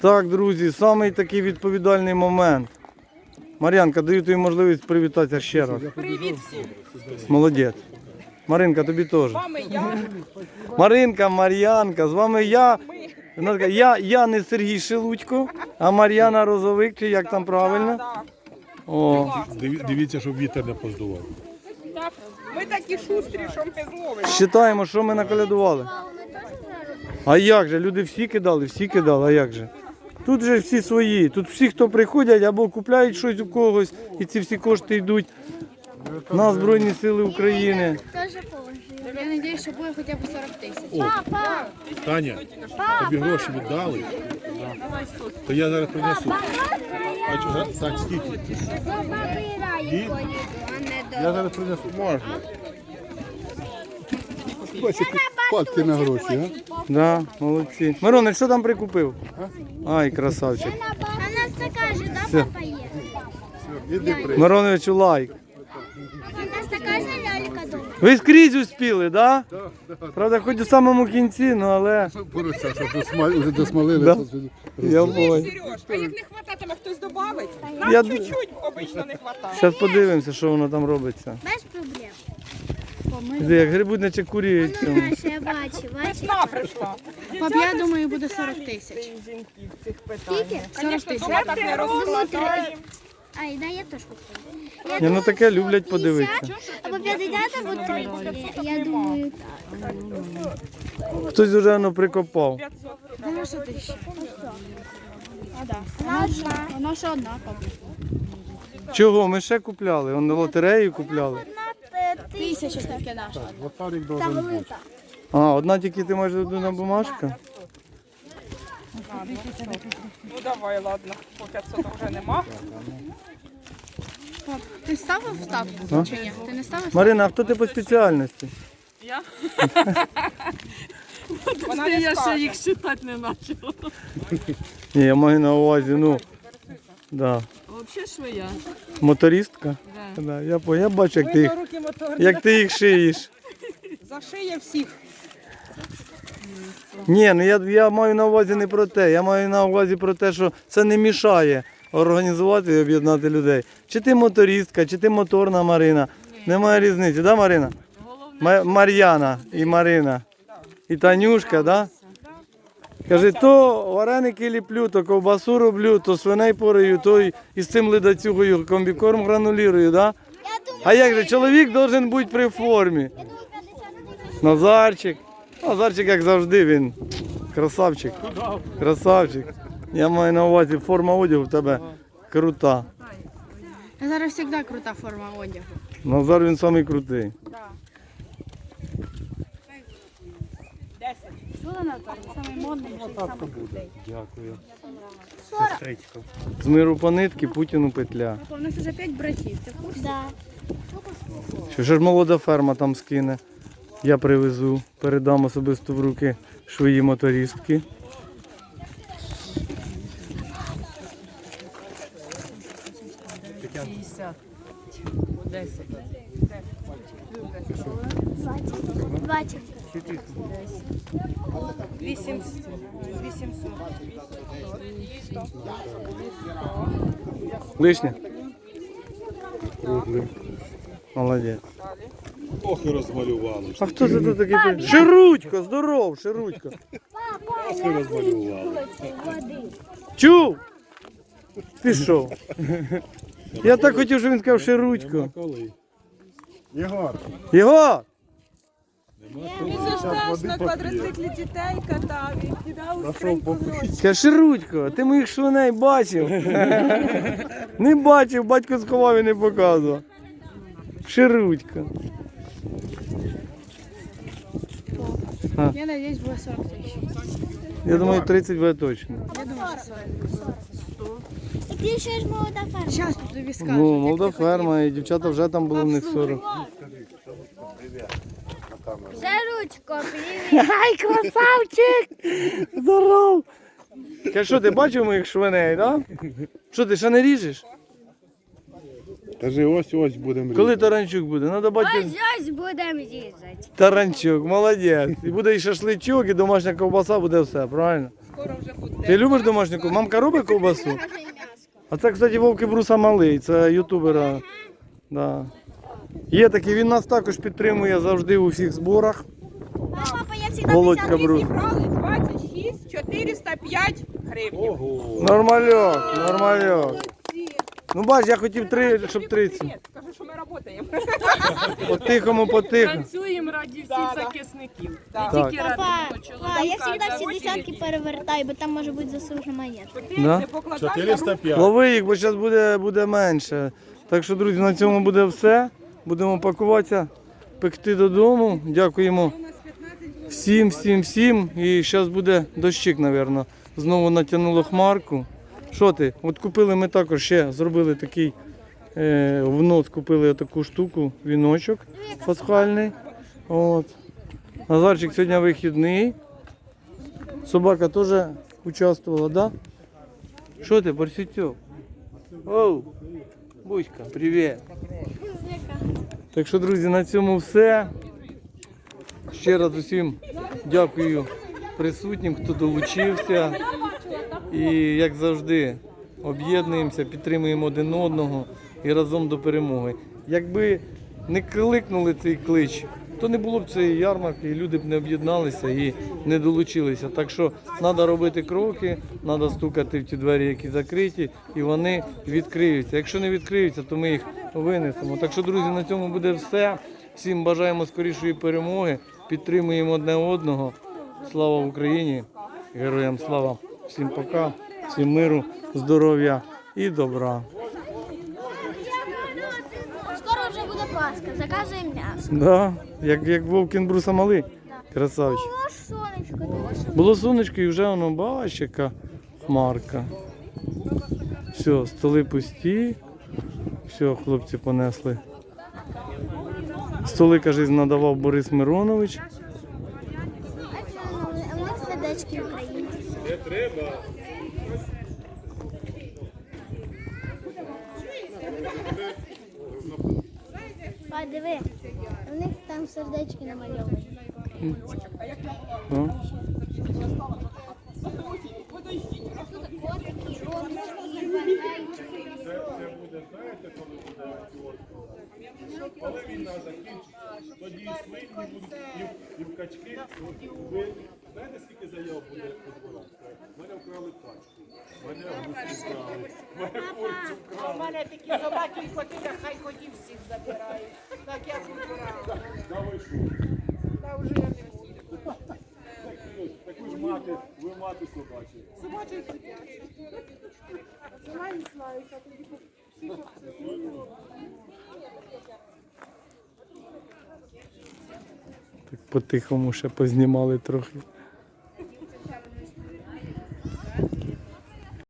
Так, друзі, самий такий відповідальний момент. Мар'янка, даю тобі можливість привітатися ще раз. Привіт всім! Молодець. Маринка, тобі теж. З вами я. Маринка, Мар'янка, з вами я. Вона така, Я, я не Сергій Шелудько, а Мар'яна Розовик, чи як там правильно? О, Диві- Дивіться, щоб вітер не поздував. Так, Ми такі шустрі, що ми зловимо. Считаємо, що ми наколядували. А як же? Люди всі кидали, всі кидали, а як же? Тут же всі свої. Тут всі, хто приходять або купляють щось у когось, і ці всі кошти йдуть на Збройні Сили України. Я надеюсь, що буде хоча б 40 тисяч. Таня, тобі гроші віддали, то я зараз принесу. А чого? Так, скільки? Я зараз принесу. Можна. Падки на гроші, а? Да, молодці. Мироне, що там прикупив? Ай, красавчик. А нас така же, да, папа є? Іди при. Мироновичу лайк. У нас така ж лялька дома. Ви скрізь успіли, так? Да? Правда, хоч у самому кінці, ну але. Порося, що досма- вже досмалили. Да. то. Я понял. Сереж, а як не хвататиме, хтось добавить? Я Нам д- чуть-чуть обично не хватає. Зараз подивимося, що воно там робиться. Без проблем. Де, як грибуть наче курі. Ну, наша, я бачу, бачу. Весна прийшла. Пап, я думаю, буде 40 тисяч. Жінки в цих. Скільки? Звісно, дома так не розкладаємо. Ай, да, я теж купила. Ні, ну таке люблять подивитися. Або 50, або 30. Я думаю, так. Хтось вже воно прикопав. Де що ти ще? Ладно. Вона ще одна, пап. Чого? Ми ще купляли. Вони лотерею купляли. Тисяча тільки наша. Лотарик должен бути. А, одна тільки ти маєш одна бумажка? Ну давай, ладно, по 500 вже нема. Пап, ти ставив А? ставку чи ні? Ти не ставив? Марина, а хто ти по спеціальності? Я? Вона не скаже. считать не начала. Ні, я маю на увазі, ну. Да. Вообще швея. Мотористка? Да. Я, по- я бачу, як ти, їх, руки мотор. як ти їх шиєш. Зашиє всіх. Ні, ну я, я маю на увазі не про те. Я маю на увазі про те, що це не мішає організувати і об'єднати людей. Чи ти мотористка, чи ти моторна Марина. Немає різниці, да, Марина? Ма- Мар'яна і Марина. І Танюшка, да? Кажи, то вареники ліплю, то ковбасу роблю, то свиней порию, то й- із цим ледацюгою комбікорм гранулірую, да? А як же, чоловік должен бути при формі. Назарчик. Назарчик, як завжди, він красавчик. Красавчик. Я маю на увазі, форма одягу в тебе крута. Зараз завжди крута форма одягу. Назар він самий крутий. 10. Самий модний. Дякую. З миру по нитки, Путіну петля. У нас вже 5 братів. Ти в курсі? Да. Що ж молода ферма там скине. Я привезу, передам особисто в руки швої моторістки. Десять. 20. 800. 800. Лишня? Молодець. Ох, і розмалювали. А хто це тут такий? Ширудько, здоров, Ширудько. Ох, і розмалювали. Чув? Пішов. Я так хотів, щоб він сказав Ширудько. Коли? Єгор! Єгор! Він завжди на квадроциклі дітей катав і кидав у скриньку гроші. Каширудько, ти моїх швиней бачив. не бачив, батько сховав і не показував. Ширудько. Я надіюсь, буде 40 тисяч. Я думаю, 30 буде точно. Я думаю, 40. І ти ще ж молода ферма. Зараз тут тобі скажу. Ну, молода ферма, і дівчата вже там були в них 40. Це ручко, привіт. Ай, красавчик! Здоров! Каже, що ти бачив моїх швиней, так? Да? Що ти ще не ріжеш? Кажи, ось ось будемо різати. Коли таранчук буде? Надо бачити. Ось ось будемо різати. Таранчук, молодець. І буде і шашличок, і домашня ковбаса, буде все, правильно? Скоро вже буде. Ти любиш домашню ковбасу? Мамка робить ковбасу? А це, кстати, Вовки Бруса малий, це ютубера. Да. Є такий, він нас також підтримує завжди у всіх зборах. Папа, я всегда Володька Брус. зібрали 26 405 гривень. Ого. Нормальок, нормальок. Ну бач, я хотів три, щоб 30. Ні, скажи, що ми працюємо. По-тихому, потихо. Танцюємо раді всіх захисників. Так. Не Так. тільки того чоловіка. а я всегда всі десятки перевертаю, бо там може бути заслужена монета. Да? не покладай руку. 405. Лови їх, бо зараз буде, буде менше. Так що, друзі, на цьому буде все. Будемо пакуватися, пекти додому. Дякуємо всім, всім, всім. І зараз буде дощик, мабуть. Знову натягнуло хмарку. Що ти? От купили ми також ще, зробили такий в нос купили таку штуку, віночок пасхальний. От. Назарчик сьогодні вихідний. Собака теж участвувала, так? Да? Що ти, Барсютьок? Оу, Буська, привіт. Так що, друзі, на цьому все. Ще раз усім дякую присутнім, хто долучився. І як завжди, об'єднуємося, підтримуємо один одного і разом до перемоги. Якби не кликнули цей клич, то не було б цієї ярмарки, і люди б не об'єдналися і не долучилися. Так що треба робити кроки, треба стукати в ті двері, які закриті, і вони відкриються. Якщо не відкриються, то ми їх винесемо. Так що, друзі, на цьому буде все. Всім бажаємо скорішої перемоги, підтримуємо одне одного. Слава Україні! Героям слава! Всім пока, всім миру, здоров'я і добра. Скоро вже буде Пасха, заказуємо м'ясо. Да, як, як Вовкін Бруса малий. Красавчик. О, сонечко, Було сонечко і вже воно бачиш, яка хмарка. Все, столи пусті. Все, хлопці понесли. Столи, каже, надавав Борис Миронович. А в сердечки українці. Не треба. Диви, у них там сердечки намальовані. Ну. Котики, ромочки, бантайчики. Коли війна закінчиться, тоді і свині знаєте, скільки заяв буде по дворах? Мене вкрали качку, мене гусі вкрали, мене курицю вкрали. У мене такі собаки і коти, хай хотів всіх забирають. Так я вибирала. Да ви що? Та вже я не буду. Таку ж мати, ви мати собачі. Собачий собачі. Сама не знаю, як тоді Так по-тихому ще познімали трохи.